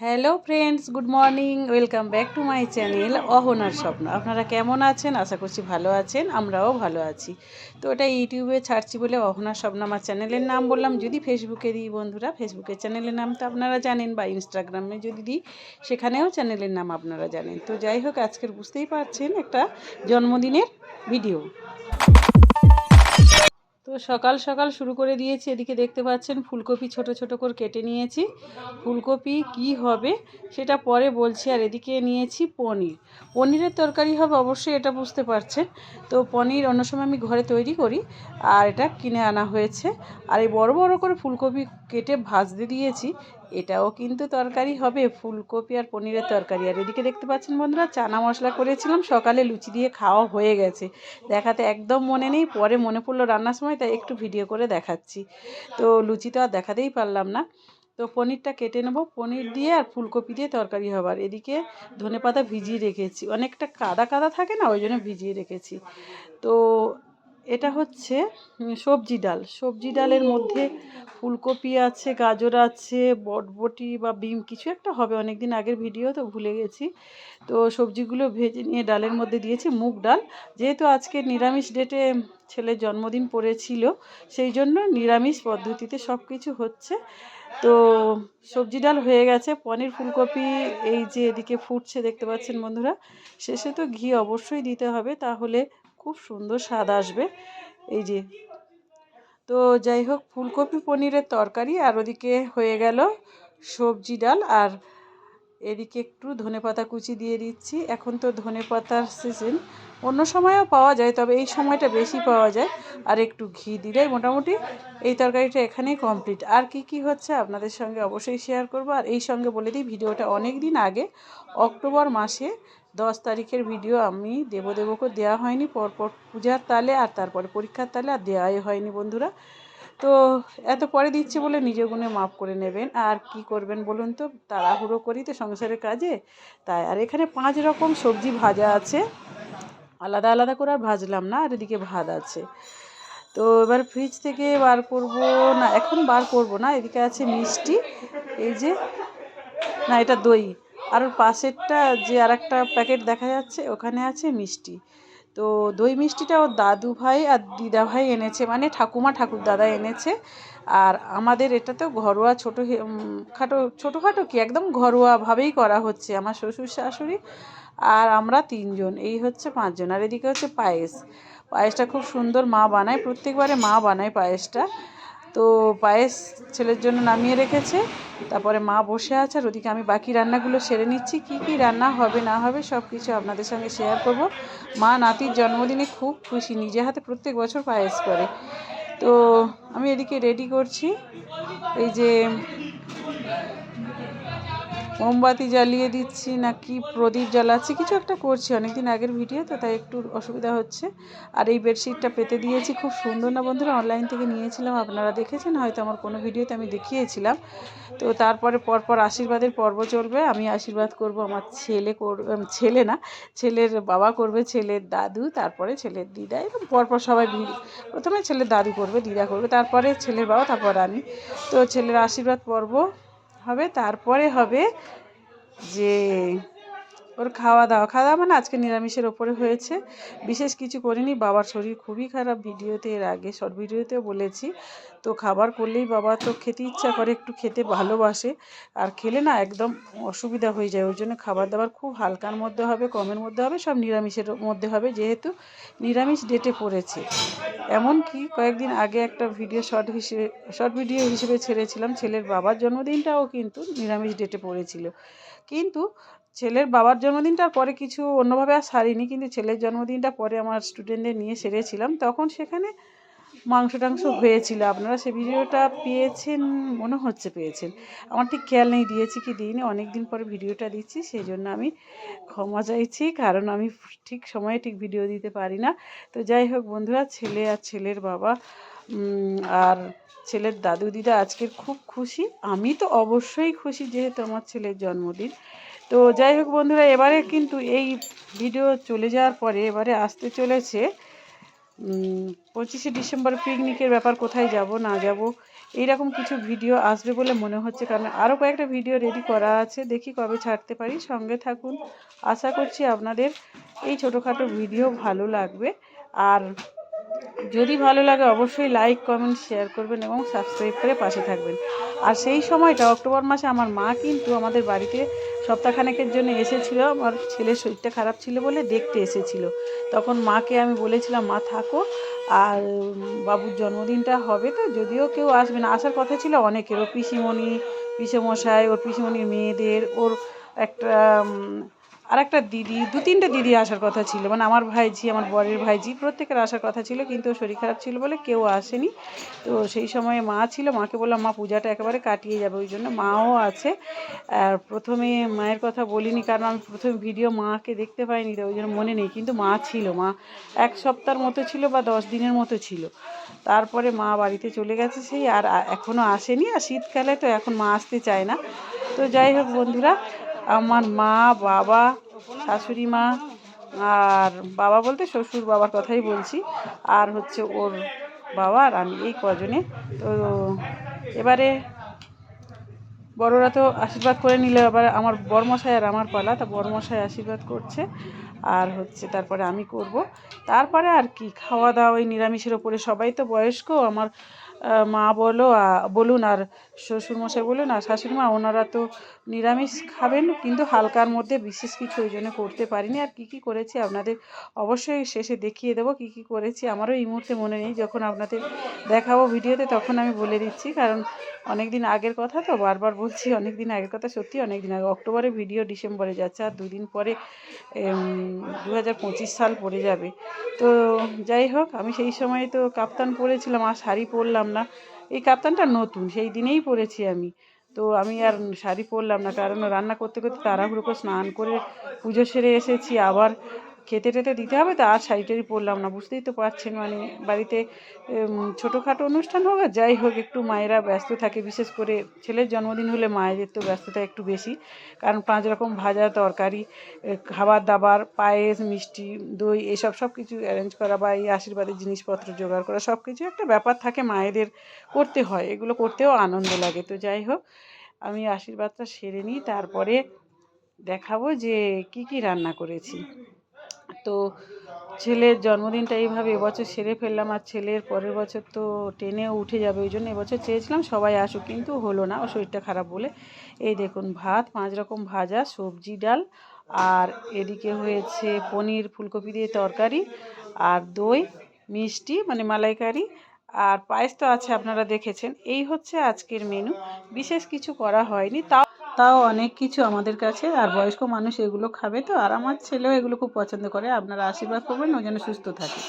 Hello friends, good morning, welcome back to my channel অহনার স্বপ্ন। আপনারা কেমন আছেন? আশা করছি ভালো আছেন, আমরাও ভালো আছি। তো এটা ইউটিউবে ছাড়ছি বলে অহনার স্বপ্ন আমার চ্যানেলের নাম বললাম। যদি ফেসবুকে দিই বন্ধুরা, ফেসবুকের চ্যানেলের নাম তো আপনারা জানেন বা ইনস্টাগ্রামে যদি দিই, সেখানেও চ্যানেলের নাম আপনারা জানেন। তো যাই হোক, আজকের বুঝতেই পারছেন একটা জন্মদিনের ভিডিও। তো সকাল সকাল শুরু করে দিয়েছি। এদিকে দেখতে পাচ্ছেন ফুলকপি ছোট ছোট করে কেটে নিয়েছি। ফুলকপি কি হবে সেটা পরে বলছি। আর এদিকে নিয়েছি পনির। পনিরের তরকারি হবে অবশ্যই এটা বুঝতে পারছেন। তো পনির অন্য সময় আমি ঘরে তৈরি করি আর এটা কিনে আনা হয়েছে। আর এই বড় বড় করে ফুলকপি কেটে ভাজতে দিয়েছি। এটাও কিন্তু তরকারি হবে, ফুলকপি আর পনিরের তরকারি। আর এদিকে দেখতে পাচ্ছেন বন্ধুরা, চানা মশলা করেছিলাম, সকালে লুচি দিয়ে খাওয়া হয়ে গেছে। দেখাতে একদম মনে নেই, পরে মনে পড়ল রান্নার সময়, তাই একটু ভিডিও করে দেখাচ্ছি। তো লুচি তো আর দেখাতেই পারলাম না। তো পনিরটা কেটে নেব, পনির দিয়ে আর ফুলকপি দিয়ে তরকারি হবার এদিকে ধনে পাতা ভিজিয়ে রেখেছি, অনেকটা কাদা কাদা থাকে না, ওই জন্য ভিজিয়ে রেখেছি। তো এটা হচ্ছে সবজি ডাল। সবজি ডালের মধ্যে ফুলকপি আছে, গাজর আছে, বটবটি বা বিম কিছু একটা হবে। অনেক দিন আগের ভিডিও, তো ভুলে গেছি। তো সবজিগুলো ভেজে নিয়ে ডালের মধ্যে দিয়েছি, মুগ ডাল। যেহেতু আজকে নিরামিষ ডেটে ছেলের জন্মদিন পড়েছিল, সেই জন্য নিরামিষ পদ্ধতিতে সব কিছু হচ্ছে। তো সবজি ডাল হয়ে গেছে, পনির, ফুলকপি, এই যে এদিকে ফুটছে, দেখতে পাচ্ছেন বন্ধুরা। শেষে তো ঘি অবশ্যই দিতে হবে, তাহলে খুব সুন্দর স্বাদ আসবে। এই যে। তো যাই হোক, ফুলকপি পনিরের তরকারি আর ওদিকে হয়ে গেল সবজি ডাল আর এদিকে একটু ধনেপাতা কুচি দিয়ে দিচ্ছি। এখন তো ধনেপাতার সিজন অন্য সময়ও পাওয়া যায়, তবে এই সময়টা বেশি পাওয়া যায়। আর একটু ঘি দিলেই মোটামুটি এই তরকারিটা এখানেই কমপ্লিট আর কি কি হচ্ছে আপনাদের সঙ্গে অবশ্যই শেয়ার করব। আর এই সঙ্গে বলে দিই, ভিডিওটা অনেক দিন আগে, অক্টোবর মাসে দশ তারিখের ভিডিও আমি দেবো দেবকে দেওয়া হয়নি, পরপর পূজার তালে আর তারপরে পরীক্ষার তালে আর দেওয়াই হয়নি বন্ধুরা। তো এত পরে দিচ্ছি বলে নিজে গুণে মাফ করে নেবেন, আর কি করবেন বলুন তো? তাড়াহুড়ো করি তো সংসারের কাজে। তাই আর এখানে পাঁচ রকম সবজি ভাজা আছে। আলাদা আলাদা করে আর ভাজলাম না, আর এদিকে ভাত আছে। তো এবার ফ্রিজ থেকে বার করব না, এখন বার করব না, এদিকে আছে মিষ্টি, এই যে, না, এটা দই। আর ওর পাশেরটা যে আর একটা প্যাকেট দেখা যাচ্ছে, ওখানে আছে মিষ্টি। তো দই মিষ্টিটা ওর দাদু ভাই আর দিদা ভাই এনেছে মানে ঠাকুমা ঠাকুর দাদা এনেছে। আর আমাদের এটা তো ঘরোয়া ছোটো খাটো, ছোটোখাটো কি, একদম ঘরোয়াভাবেই করা হচ্ছে আমার শ্বশুর শাশুড়ি আর আমরা তিনজন, এই হচ্ছে পাঁচজন। আর এদিকে হচ্ছে পায়েস। পায়েসটা খুব সুন্দর মা বানায়, প্রত্যেকবারে মা বানায় পায়েসটা। তো পায়েস ছেলের জন্য নামিয়ে রেখেছে। তারপরে মা বসে আছে আর ওদিকে আমি বাকি রান্নাগুলো সেরে নিচ্ছি। কি কি রান্না হবে, না হবে সব কিছু আপনাদের সঙ্গে শেয়ার করব। মা নাতির জন্মদিনে খুব খুশি, নিজে হাতে প্রত্যেক বছর পায়েস করে। তো আমি এদিকে রেডি করছি। এই যে মোমবাতি জ্বালিয়ে দিচ্ছি, নাকি প্রদীপ জ্বালাচ্ছি, কিছু একটা করছি। অনেকদিন আগের ভিডিও, তো তাই একটু অসুবিধা হচ্ছে। আর এই বেডশিটটা পেতে দিয়েছি, খুব সুন্দর না বন্ধুরা? অনলাইন থেকে নিয়েছিলাম, আপনারা দেখেছেন, হয়তো আমার কোনো ভিডিওতে আমি দেখিয়েছিলাম। তো তারপরে পরপর আশীর্বাদের পর্ব চলবে। আমি আশীর্বাদ করব আমার ছেলে করবে ছেলে না, ছেলের বাবা করবে, ছেলের দাদু, তারপরে ছেলের দিদা, এরকম পরপর সবাই ভিড়। প্রথমে ছেলের দাদু করবে, দিদা করবে, তারপরে ছেলের বাবা, তারপর আমি তো ছেলের আশীর্বাদ পর্ব হবে। তারপরে হবে যে ওর খাওয়া দাওয়া খাওয়া দাওয়া মানে আজকে নিরামিষের ওপরে হয়েছে। বিশেষ কিছু করিনি। বাবার শরীর খুবই খারাপ ভিডিওতে, এর আগে শর্ট ভিডিওতেও বলেছি। তো খাবার করলেই বাবা তো খেতে ইচ্ছা করে, একটু খেতে ভালোবাসে। আর খেলে না একদম অসুবিধা হয়ে যায়। ওই জন্য খাবার দাবার খুব হালকার মধ্যে হবে, কমের মধ্যে হবে, সব নিরামিষের মধ্যে হবে, যেহেতু নিরামিষ ডেটে পড়েছে। এমনকি কয়েকদিন আগে একটা ভিডিও শর্ট হিসেবে শর্ট ভিডিও হিসেবে ছেড়েছিলাম। ছেলের বাবার জন্মদিনটাও কিন্তু নিরামিষ ডেটে পড়েছিল। কিন্তু ছেলের বাবার জন্মদিনটার পরে কিছু অন্যভাবে আর সারিনি, কিন্তু ছেলের জন্মদিনটা পরে আমার স্টুডেন্টদের নিয়ে সেরেছিলাম। তখন সেখানে মাংস টাংস হয়েছিল। আপনারা সে ভিডিওটা পেয়েছেন, মনে হচ্ছে পেয়েছেন। আমার ঠিক খেয়াল নেই, দিয়েছি কি দিইনি। অনেক দিন পরে ভিডিওটা দিচ্ছি সেই জন্য আমি ক্ষমা চাইছি, কারণ আমি ঠিক সময়ে ঠিক ভিডিও দিতে পারি না। তো যাই হোক বন্ধুরা, ছেলে আর ছেলের বাবা আর ছেলের দাদু দিদা আজকের খুব খুশি। আমি তো অবশ্যই খুশি যেহেতু আমার ছেলের জন্মদিন। তো যাই হোক বন্ধুরা, এবারে কিন্তু এই ভিডিও চলে যাওয়ার পরে এবারে আসতে চলেছে পঁচিশে ডিসেম্বর পিকনিকের ব্যাপার, কোথায় যাব, না যাব, এইরকম কিছু ভিডিও আসবে বলে মনে হচ্ছে। কারণ আরও কয়েকটা ভিডিও রেডি করা আছে, দেখি কবে ছাড়তে পারি। সঙ্গে থাকুন, আশা করছি আপনাদের এই ছোটোখাটো ভিডিও ভালো লাগবে। আর যদি ভালো লাগে অবশ্যই লাইক কমেন্ট শেয়ার করবেন এবং সাবস্ক্রাইব করে পাশে থাকবেন। আর সেই সময়টা অক্টোবর মাসে আমার মা কিন্তু আমাদের বাড়িতে সপ্তাহখানেকের জন্য এসেছিল। আমার ছেলের শরীরটা খারাপ ছিল বলে দেখতে এসেছিল। তখন মাকে আমি বলেছিলাম, মা, থাকো। আর বাবুর জন্মদিনটা হবে তো, যদিও কেউ আসবে না। আসার কথা ছিল অনেকের। ও পিসিমণি, পিসেমশাই, ওর পিসিমণির মেয়েদের, ওর একটা আর একটা দিদি, দু তিনটে দিদি আসার কথা ছিল। মানে আমার ভাইঝি, আমার বরের ভাইঝি, প্রত্যেকের আসার কথা ছিল, কিন্তু শরীর খারাপ ছিল বলে কেউ আসেনি। তো সেই সময়ে মা ছিল, মাকে বললাম, মা, পূজাটা একেবারে কাটিয়ে যাবে। ওই জন্য মাও আছে। আর প্রথমে মায়ের কথা বলিনি, কারণ আমি প্রথমে ভিডিও মাকে দেখতে পাইনি, তো ওই জন্য মনে নেই। কিন্তু মা ছিল, মা এক সপ্তাহের মতো ছিল বা দশ দিনের মতো ছিল। তারপরে মা বাড়িতে চলে গেছে সেই, আর এখনও আসেনি। আর শীতকালে তো এখন মা আসতে চায় না। তো যাই হোক বন্ধুরা আমার মা, বাবা, শাশুড়ি মা আর বাবা বলতে শ্বশুর বাবার কথাই বলছি। আর হচ্ছে ওর বাবা আর আমি এই কজনে। তো এবারে বড়রা তো আশীর্বাদ করে নিলে আবার আমার বরমশাই আর আমার পালা, তা বরমশাই আশীর্বাদ করছে। আর হচ্ছে তারপরে আমি করব। তারপরে আর কি খাওয়া দাওয়া ওই নিরামিষের ওপরে। সবাই তো বয়স্ক, আমার মা বলো বলুন আর শ্বশুরমশাই বলুন আর শাশুড়ি মা ওনারা তো নিরামিষ খাবেন, কিন্তু হালকার মধ্যে বিশেষ কিছু ওই জন্য করতে পারিনি। আর কী কী করেছি আপনাদের অবশ্যই শেষে দেখিয়ে দেবো কী কী করেছি। আমারও এই মুহূর্তে মনে নেই, যখন আপনাদের দেখাবো ভিডিওতে তখন আমি বলে দিচ্ছি, কারণ অনেক দিন আগের কথা তো, বারবার বলছি অনেক দিন আগের কথা, সত্যি অনেক দিন আগে। অক্টোবরে ভিডিও ডিসেম্বরে যাচ্ছে, আর দুদিন পরে দু হাজার পঁচিশ সাল পড়ে যাবে। তো যাই হোক, আমি সেই সময় তো কাপ্তান পরেছিলাম, আর শাড়ি পরলাম না এই কাপ্তানটা নতুন, সেই দিনেই পরেছি আমি। তো আমি আর শাড়ি পরলাম না, কারণ রান্না করতে করতে তাড়াহুড়ো করে স্নান করে পুজো সেরে এসেছি, আবার খেতে টেতে দিতে হবে, তো আর শাড়ি টাড়ি পরলাম না, বুঝতেই তো পারছেন মানে বাড়িতে ছোটোখাটো অনুষ্ঠান হোক আর যাই হোক, একটু মায়েরা ব্যস্ত থাকে, বিশেষ করে ছেলের জন্মদিন হলে মায়েদের তো ব্যস্ততা একটু বেশি, কারণ পাঁচ রকম ভাজা, তরকারি খাবার দাবার, পায়েস, মিষ্টি, দই, এসব সব কিছু অ্যারেঞ্জ করা বা এই আশীর্বাদের জিনিসপত্র জোগাড় করা, সব কিছু একটা ব্যাপার থাকে মায়েদের করতে হয়, এগুলো করতেও আনন্দ লাগে, তো যাই হোক, আমি আশীর্বাদটা সেরে নিই, তারপরে দেখাবো যে কি কি রান্না করেছি। তো ছেলের জন্মদিনটা এইভাবে এবছর সেরে ফেললাম আর ছেলের পরের বছর তো টেনে উঠে যাবে, ওই জন্য এবছর চেয়েছিলাম সবাই আসুক, কিন্তু হলো না ও শরীরটা খারাপ বলে। এই দেখুন, ভাত, পাঁচ রকম ভাজা, সবজি, ডাল, আর এদিকে হয়েছে পনির, ফুলকপি দিয়ে তরকারি, আর দই, মিষ্টি মানে মালাইকারি আর পায়েস তো আছে আপনারা দেখেছেন। এই হচ্ছে আজকের মেনু বিশেষ কিছু করা হয়নি, তাও তাও অনেক কিছু আমাদের কাছে। আর বয়স্ক মানুষ এগুলো খাবে তো, আর আমার ছেলেও এগুলো খুব পছন্দ করে। আপনারা আশীর্বাদ করবেন, ও যেন সুস্থ থাকে।